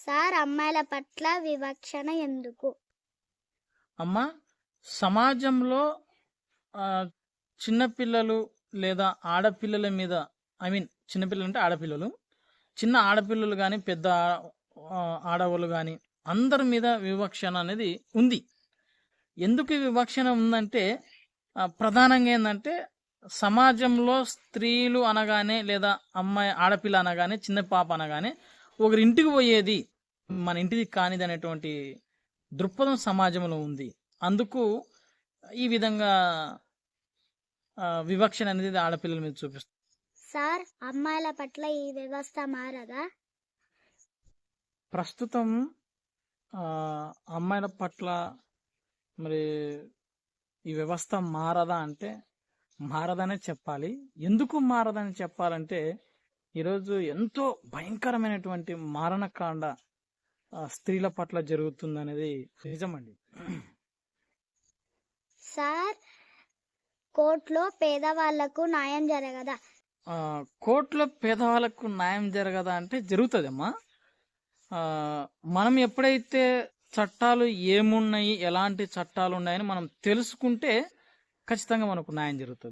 Sir అమ్మాయిల పట్ల వివక్షణ ఎందుకు? అమ్మా సమాజంలో చిన్నపిల్లలు లేదా ఆడపిల్లల మీద ఐ మీన్ చిన్నపిల్లలు అంటే ఆడపిల్లలు చిన్న ఆడపిల్లలు కానీ పెద్ద ఆడవాళ్ళు కానీ అందరి మీద వివక్షణ అనేది ఉంది. ఎందుకు వివక్షణ ఉందంటే ప్రధానంగా ఏంటంటే సమాజంలో స్త్రీలు అనగానే లేదా అమ్మాయి ఆడపిల్ల అనగానే చిన్న పాప అనగానే ఒకరి ఇంటికి పోయేది మన ఇంటిది కానిది అనేటువంటి దృక్పథం సమాజంలో ఉంది. అందుకు ఈ విధంగా వివక్షణ అనేది ఆడపిల్లల మీద చూపిస్తుంది. సార్ అమ్మాయిల పట్ల ఈ వ్యవస్థ మారదా? ప్రస్తుతం అమ్మాయిల పట్ల మరి ఈ వ్యవస్థ మారదా అంటే మారదనే చెప్పాలి. ఎందుకు మారదని చెప్పాలంటే ఈరోజు ఎంతో భయంకరమైనటువంటి మారణకాండ స్త్రీల పట్ల జరుగుతుందనేది నిజమండి. సార్ కోర్టులో పేదవాళ్ళకు న్యాయం జరగదా? కోర్టులో పేదవాళ్ళకు న్యాయం జరగదా అంటే జరుగుతుందమ్మా. మనం ఎప్పుడైతే చట్టాలు ఏమున్నాయి ఎలాంటి చట్టాలు ఉన్నాయని మనం తెలుసుకుంటే ఖచ్చితంగా మనకు న్యాయం జరుగుతుంది.